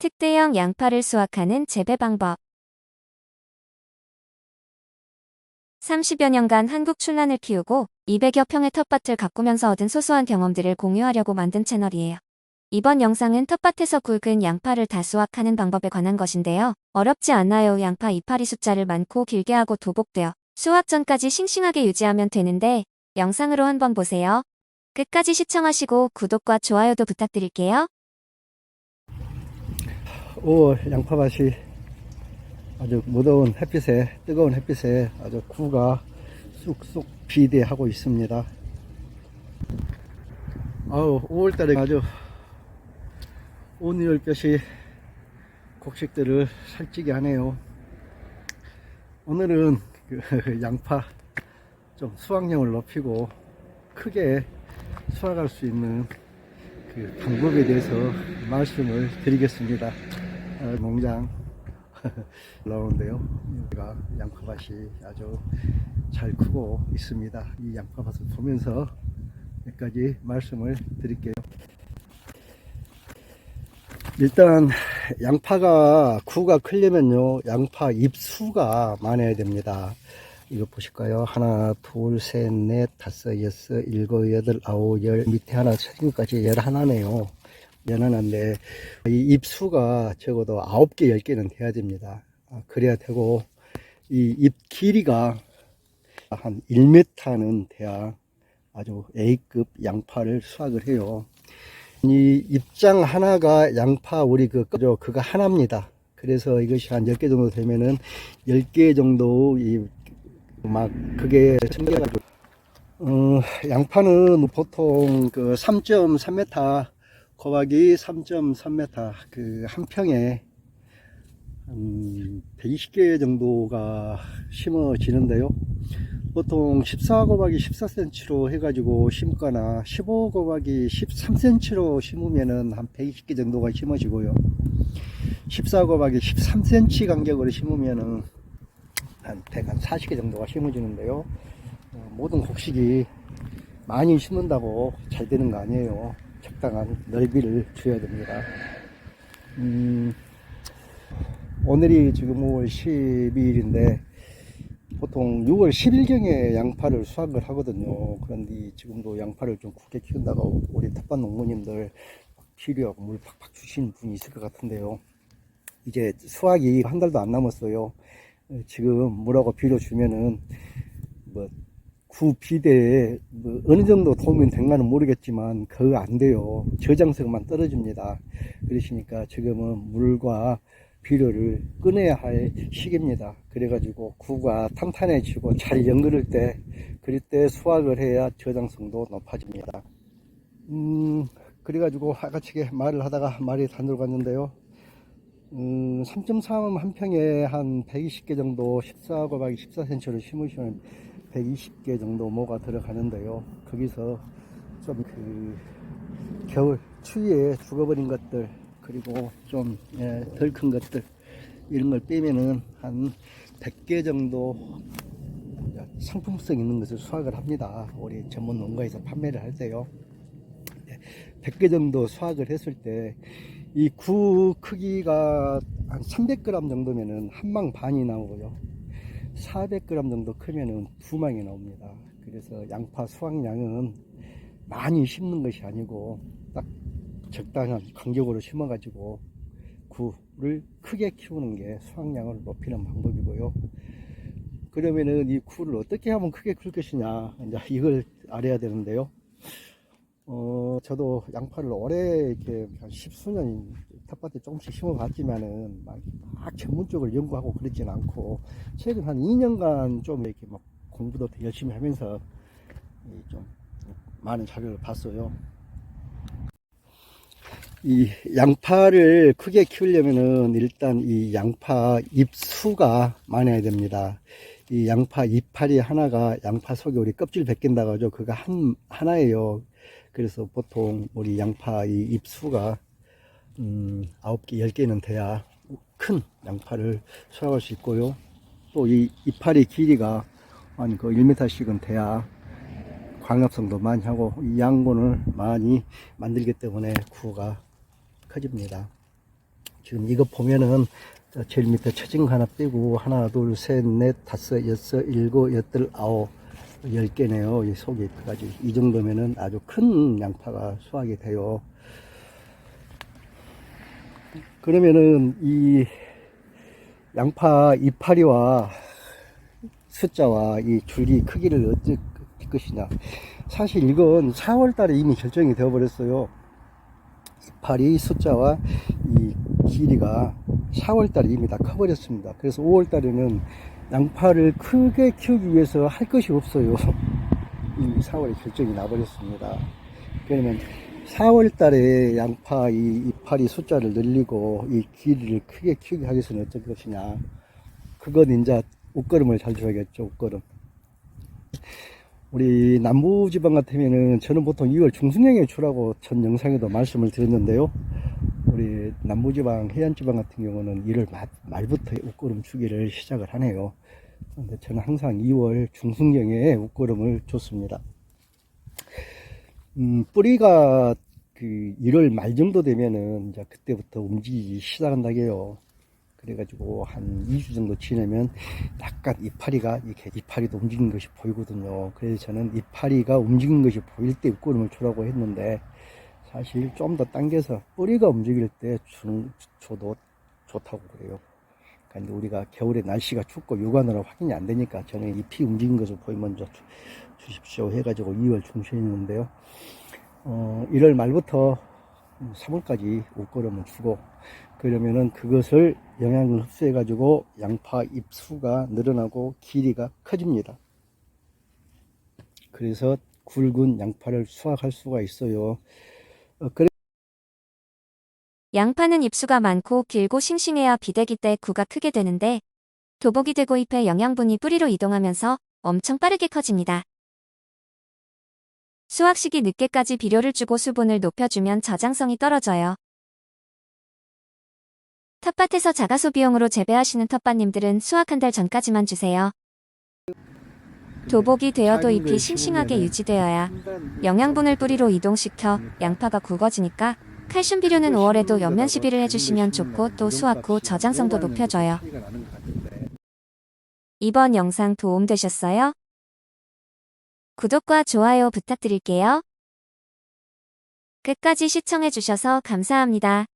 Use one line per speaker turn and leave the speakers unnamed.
특대형 양파를 수확하는 재배 방법. 30여 년간 한국 춘란을 키우고 200여 평의 텃밭을 가꾸면서 얻은 소소한 경험들을 공유하려고 만든 채널이에요. 이번 영상은 텃밭에서 굵은 양파를 다 수확하는 방법에 관한 것인데요. 어렵지 않아요. 양파 이파리 숫자를 많고 길게 하고 도복되어 수확 전까지 싱싱하게 유지하면 되는데 영상으로 한번 보세요. 끝까지 시청하시고 구독과 좋아요도 부탁드릴게요.
5월 양파밭이 아주 무더운 햇빛에 뜨거운 햇빛에 아주 구가 쑥쑥 비대하고 있습니다. 아우 5월달에 아주 온열 것이 곡식들을 살찌게 하네요. 오늘은 그 양파 좀 수확량을 높이고 크게 수확할 수 있는 그 방법에 대해서 말씀을 드리겠습니다. 어, 농장 나오는데요. 여기가 양파밭이 아주 잘 크고 있습니다. 이 양파밭을 보면서 몇 가지 말씀을 드릴게요. 일단 양파가 구가 크려면요 양파 잎수가 많아야 됩니다 이거 보실까요 하나 둘셋넷 다섯 여섯 일곱 여덟 아홉 열 밑에 하나 책임까지 열 하나네요 열 하나인데 이 잎수가 적어도 아홉 개열 개는 돼야 됩니다 아, 그래야 되고 이 잎 길이가 한 1m는 돼야 아주 A급 양파를 수확을 해요 이 입장 하나가 양파 우리 그저 그거 하나입니다. 그래서 이것이 한 10개 정도 되면은 10개 정도 이 막 그게 생겨가지고 어 양파는 정도면 그 3.3m 곱하기 3.3m 그 한 평에 음 120개 정도가 심어지는데요. 보통 14 곱하기 14cm로 해가지고 심거나 15 곱하기 13cm로 심으면은 한 120개 정도가 심어지고요. 14 곱하기 13cm 간격으로 심으면은 한 140개 정도가 심어지는데요. 어, 모든 곡식이 많이 심는다고 잘 되는 거 아니에요. 적당한 넓이를 줘야 됩니다. 음, 오늘이 지금 5월 12일인데 보통 6월 10일경에 양파를 수확을 하거든요. 그런데 지금도 양파를 좀 굵게 키운다고 우리 텃밭 농부님들 비료하고 물 팍팍 주신 분이 있을 것 같은데요. 이제 수확이 한 달도 안 남았어요. 지금 물하고 비료 주면은 뭐 구비대에 뭐 어느 정도 도움이 된가는 모르겠지만 그거 안 돼요. 저장성만 떨어집니다. 그러시니까 지금은 물과 비료를 끊어야 할 시기입니다. 그래가지고 구가 탄탄해지고 잘 연그를 때, 그럴 때 수확을 해야 저장성도 높아집니다. 음, 그래가지고 아까치게 말을 하다가 말이 단으로 갔는데요. 음, 3.3 한 평에 한 120개 정도 14 곱하기 14cm를 심으시면 120개 정도 모가 들어가는데요. 거기서 좀 그 겨울 추위에 죽어버린 것들 그리고 좀 덜 큰 것들 이런 걸 빼면은 한 100개 정도 상품성 있는 것을 수확을 합니다. 우리 전문 농가에서 판매를 할 때요. 100개 정도 수확을 했을 때 이 구 크기가 한 300g 정도면은 한 망 반이 나오고요. 400g 정도 크면은 두 망이 나옵니다. 그래서 양파 수확량은 많이 심는 것이 아니고 딱 적당한 간격으로 심어가지고 구를 크게 키우는 게 수확량을 높이는 방법이고요. 그러면은 이 구를 어떻게 하면 크게 클 것이냐 이제 이걸 알아야 되는데요. 어 저도 양파를 오래 이렇게 한 십수년 텃밭에 조금씩 심어봤지만은 막, 막 전문적으로 연구하고 그러진 않고 최근 한 2년간 좀 이렇게 막 공부도 더 열심히 하면서 좀 많은 자료를 봤어요. 이 양파를 크게 키우려면은 일단 이 양파 잎수가 많아야 됩니다. 이 양파 이파리 하나가 양파 속에 우리 껍질 벗긴다고 하죠. 그거 한, 하나예요. 그래서 보통 우리 양파 이 잎수가, 음, 9개, 10개는 돼야 큰 양파를 수확할 수 있고요. 또 이 이파리 길이가 한그 1m씩은 돼야 광합성도 많이 하고 이 양분을 많이 만들기 때문에 구가 커집니다. 지금 이거 보면은 저 제일 밑에 처진 거 하나 빼고 하나 둘 셋 넷 다섯 여섯 일곱 여덟 아홉 열 개네요. 이 속에 잎까지 이 정도면은 아주 큰 양파가 수확이 돼요. 그러면은 이 양파 이파리와 숫자와 이 줄기 크기를 어쩔 것이냐. 사실 이건 4월 달에 이미 결정이 되어 버렸어요. 이파리 숫자와 이 길이가 4월 달에 이미 다 커버렸습니다. 그래서 5월 달에는 양파를 크게 키우기 위해서 할 것이 없어요. 이미 4월에 결정이 나버렸습니다. 그러면 4월 달에 양파 이 이파리 숫자를 늘리고 이 길이를 크게 키우게 하기 위해서는 어쩔 것이냐. 그건 이제 옷걸음을 잘 줘야겠죠, 옷걸음. 우리 남부지방 같으면은 저는 보통 2월 중순경에 주라고 전 영상에도 말씀을 드렸는데요. 우리 남부지방, 해안지방 같은 경우는 1월 말, 말부터 옷걸음 주기를 시작을 하네요. 근데 저는 항상 2월 중순경에 옷걸음을 줬습니다. 음, 뿌리가 그 1월 말 정도 되면은 이제 그때부터 움직이기 시작한다게요. 그래가지고 한 2주 정도 지나면 약간 이파리가 이렇게 이파리도 움직이는 것이 보이거든요. 그래서 저는 이파리가 움직이는 것이 보일 때 입구름을 주라고 했는데 사실 좀 더 당겨서 뿌리가 움직일 때 주, 줘도 좋다고 그래요. 그러니까 이제 우리가 겨울에 날씨가 춥고 육안으로 확인이 안 되니까 저는 잎이 움직이는 것을 보이면 저 주, 주십시오 해가지고 2월 중순이었는데요. 어, 1월 말부터 3월까지 옷걸음을 주고 그러면은 그것을 영양을 흡수해 가지고 양파 잎수가 늘어나고 길이가 커집니다. 그래서 굵은 양파를 수확할 수가 있어요. 어, 그래
양파는 잎수가 많고 길고 싱싱해야 비대기 때 구가 크게 되는데 도복이 되고 잎의 영양분이 뿌리로 이동하면서 엄청 빠르게 커집니다. 수확 시기 늦게까지 비료를 주고 수분을 높여주면 저장성이 떨어져요. 텃밭에서 자가소 비용으로 재배하시는 텃밭님들은 수확 한 달 전까지만 주세요. 도복이 되어도 잎이 싱싱하게 유지되어야 영양분을 뿌리로 이동시켜 양파가 굵어지니까 칼슘 비료는 5월에도 연면 시비를 해주시면 좋고 또 수확 후 저장성도 높여줘요. 이번 영상 도움되셨어요? 구독과 좋아요 부탁드릴게요. 끝까지 시청해주셔서 감사합니다.